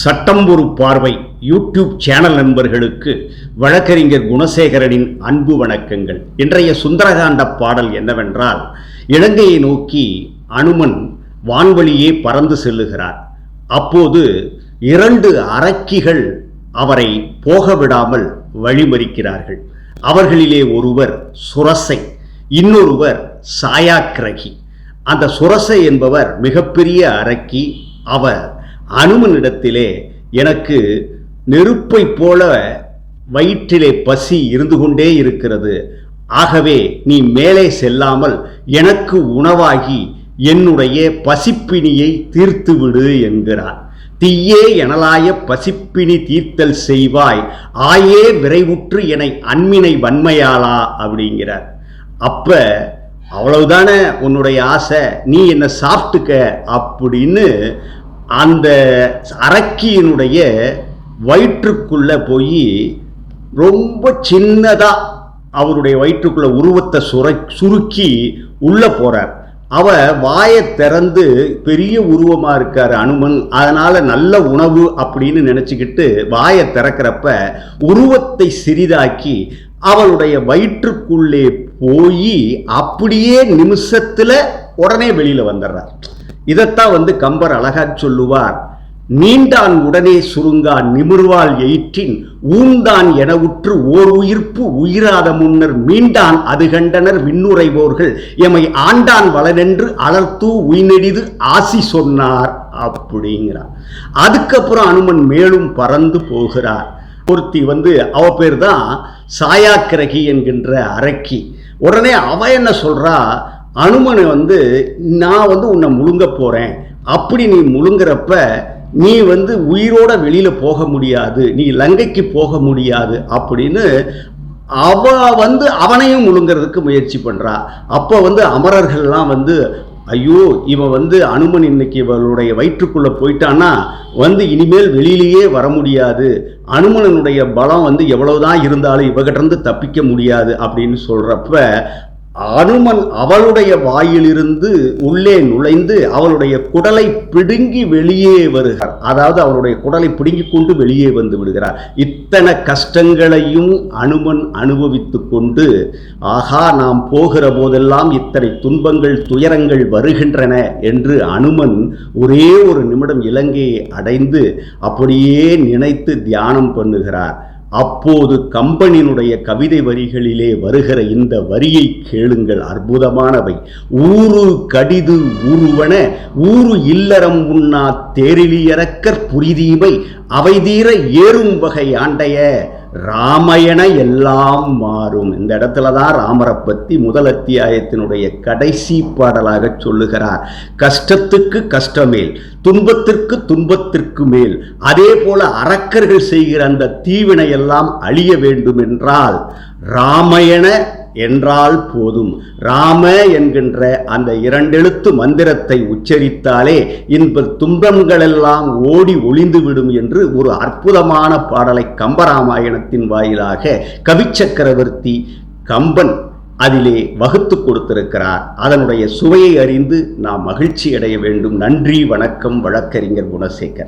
சட்டம் ஒரு பார்வை யூடியூப் சேனல் நண்பர்களுக்கு வழக்கறிஞர் குணசேகரனின் அன்பு வணக்கங்கள். இன்றைய சுந்தரகாண்ட பாடல் என்னவென்றால் இலங்கையை நோக்கி அனுமன் வான்வழியே பறந்து செல்லுகிறார். அப்போது இரண்டு அரக்கிகள் அவரை போக விடாமல் வழிமறிக்கிறார்கள். அவர்களிலே ஒருவர் சுரசை இன்னொருவர் சாயாக்கிரகி. அந்த சுரசை என்பவர் மிகப்பெரிய அரக்கி அவர் அனுமனிடத்திலே எனக்கு நெருப்பை போல வயிற்றிலே பசி இருந்து கொண்டே இருக்கிறது. ஆகவே நீ மேலே செல்லாமல் எனக்கு உணவாகி என்னுடைய பசிப்பினியை தீர்த்துவிடு என்கிறார். தீயே எனலாய பசிப்பினி தீர்த்தல் செய்வாய். ஆயே விரைவுற்று என்னை அன்மினை வன்மையாளா அப்படிங்கிறார். அப்ப அவ்வளவுதானே உன்னுடைய ஆசை நீ என்ன சாப்பிட்டுக்க அப்படின்னு அந்த அரக்கியினுடைய வயிற்றுக்குள்ளே போய் ரொம்ப சின்னதாக அவருடைய வயிற்றுக்குள்ள உருவத்தை சுர சுருக்கி உள்ளே போகிறார் அவ வாயை திறந்து பெரிய உருவமாக இருக்கார் அனுமன். அதனால் நல்ல உணவு அப்படின்னு நினச்சிக்கிட்டு வாயை திறக்கிறப்ப உருவத்தை சிறிதாக்கி அவளுடைய வயிற்றுக்குள்ளே போய் அப்படியே நிமிஷத்தில் உடனே வெளியில் வந்துடுறார். இதைத்தான் வந்து கம்பர் அழகாக சொல்லுவார். நீண்டான் உடனே சுருங்கான் நிமிர்வால் எயிற்றின் ஊந்தான் என உற்று ஓர் உயிர்ப்பு உயிராத முன்னர் மீண்டான் அது கண்டனர் விண்ணுரைவோர்கள். எமை ஆண்டான் வளனென்று அலர்த்தூ உயினெடிது ஆசி சொன்னார் அப்படிங்கிறார். அதுக்கப்புறம் அனுமன் மேலும் பறந்து போகிறார். ஒருத்தி வந்து அவ பேர் தான் சாயாக்கிரகி என்கின்ற அரக்கி. உடனே அவ என்ன சொல்றா? அனுமனை வந்து நான் வந்து உன்னை முழுங்க போறேன். அப்படி நீ முழுங்குறப்ப நீ வந்து உயிரோட வெளியில போக முடியாது. நீ லங்கைக்கு போக முடியாது. அப்படின்னு அவ வந்து அவனையும் முழுங்கிறதுக்கு முயற்சி பண்றா. அப்போ வந்து அமரர்கள்லாம் வந்து ஐயோ இவன் வந்து அனுமன் இன்னைக்கு இவளுடைய வயிற்றுக்குள்ள போயிட்டான்னா வந்து இனிமேல் வெளியிலேயே வர முடியாது. அனுமனனுடைய பலம் வந்து எவ்வளவுதான் இருந்தாலும் இவகிட்டருந்து தப்பிக்க முடியாது. அப்படின்னு சொல்றப்ப அனுமன் அவளுடைய வாயிலிருந்து உள்ளே நுழைந்து அவளுடைய குடலை பிடுங்கி வெளியே வருகிறார். அதாவது அவளுடைய குடலை பிடுங்கி கொண்டு வெளியே வந்து விடுகிறார். இத்தனை கஷ்டங்களையும் அனுமன் அனுபவித்து கொண்டு ஆகா நாம் போகிற போதெல்லாம் இத்தனை துன்பங்கள் துயரங்கள் வருகின்றன என்று அனுமன் ஒரே ஒரு நிமிடம் இலங்கையை அடைந்து அப்படியே நினைத்து தியானம் பண்ணுகிறார். அப்போது கம்பனினுடைய கவிதை வரிகளிலே வருகிற இந்த வரியை கேளுங்கள். அற்புதமானவை. ஊரு கடிது ஊருவன ஊரு இல்லறம் உண்ணா தேரிலியறக்கற் புரிதீமை அவை தீர ஏறும் வகை ஆண்டைய. ராமயண எல்லாம் மாறும். இந்த இடத்துல தான் ராமரை பற்றி முதல் அத்தியாயத்தினுடைய கடைசி பாடலாக சொல்லுகிறார். கஷ்டத்துக்கு கஷ்டமேல் துன்பத்திற்கு துன்பத்திற்கு மேல் அதே போல அரக்கர்கள் செய்கிற அந்த தீவினை எல்லாம் அழிய வேண்டும் என்றால் ராமயண என்றால் போதும். ராம என்கின்ற அந்த இரண்டெழுத்து மந்திரத்தை உச்சரித்தாலே இந்த துன்பங்களெல்லாம் ஓடி ஒளிந்துவிடும் என்று ஒரு அற்புதமான பாடலை கம்பராமாயணத்தின் வாயிலாக கவிச்சக்கரவர்த்தி கம்பன் அதிலே வகுத்து கொடுத்திருக்கிறார். அதனுடைய சுவையை அறிந்து நாம் மகிழ்ச்சி அடைய வேண்டும். நன்றி வணக்கம் வழக்கறிஞர் குணசேகர்.